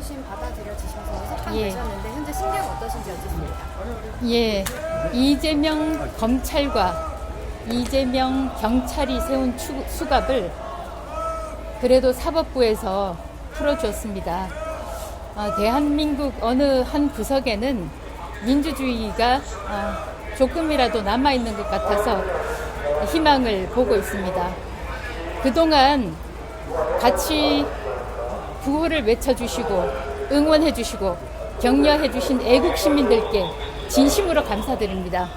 부심 받아들여 주셔서 석방 예. 되셨는데 현재 심경 어떠신지 여쭙습니다. 예, 이재명 검찰과 이재명 경찰이 세운 추- 수갑을 그래도 사법부에서 풀어줬습니다. 어, 대한민국 어느 한 구석에는 민주주의가 어, 조금이라도 남아있는 것 같아서 희망을 보고 있습니다. 그동안 같이 구호를 외쳐주시고 응원해주시고 격려해주신 애국 시민들께 진심으로 감사드립니다.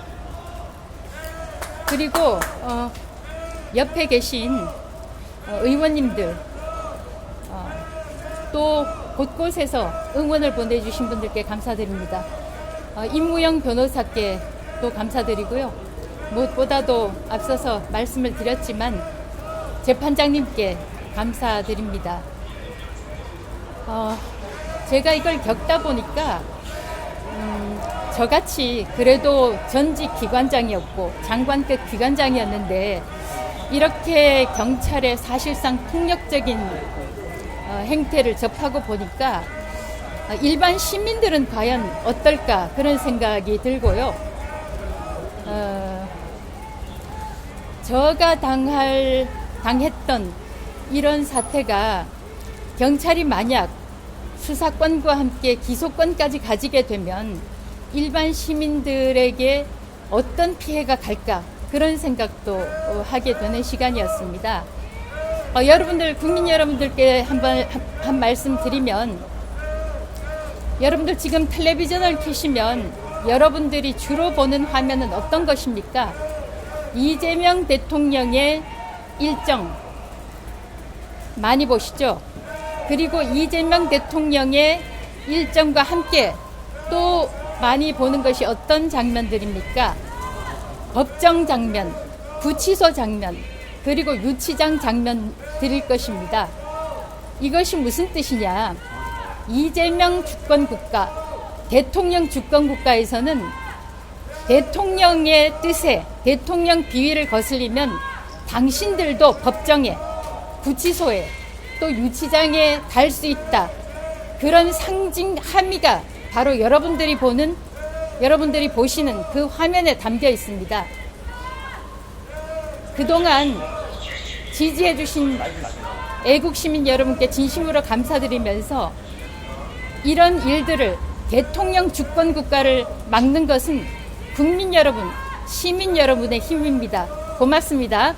그리고 어, 옆에 계신 어, 의원님들 어, 또 곳곳에서 응원을 보내주신 분들께 감사드립니다. 어, 임무영 변호사께 또 감사드리고요. 무엇보다도 앞서서 말씀을 드렸지만 재판장님께 감사드립니다. 어, 제가 이걸 겪다 보니까 음, 저같이 그래도 전직 기관장이었고 장관급 기관장이었는데 이렇게 경찰의 사실상 폭력적인 어, 행태를 접하고 보니까 어, 일반 시민들은 과연 어떨까 그런 생각이 들고요. 어, 저가 당할 당했던 이런 사태가 경찰이 만약 수사권과 함께 기소권까지 가지게 되면 일반 시민들에게 어떤 피해가 갈까 그런 생각도 어, 하게 되는 시간이었습니다. 어, 여러분들 국민 여러분들께 한번 한, 한 말씀 드리면 여러분들 지금 텔레비전을 켜시면 여러분들이 주로 보는 화면은 어떤 것입니까? 이재명 대통령의 일정 많이 보시죠? 그리고 이재명 대통령의 일정과 함께 또 많이 보는 것이 어떤 장면들입니까? 법정 장면, 구치소 장면, 그리고 유치장 장면 드릴 것입니다. 이것이 무슨 뜻이냐? 이재명 주권 국가, 대통령 주권 국가에서는 대통령의 뜻에 대통령 비위를 거슬리면 당신들도 법정에, 구치소에, 또 유치장에 갈수 있다. 그런 상징 함의가 바로 여러분들이 보는, 여러분들이 보시는 그 화면에 담겨 있습니다. 그동안 지지해 주신 애국 시민 여러분께 진심으로 감사드리면서 이런 일들을 대통령 주권 국가를 막는 것은 국민 여러분, 시민 여러분의 힘입니다. 고맙습니다.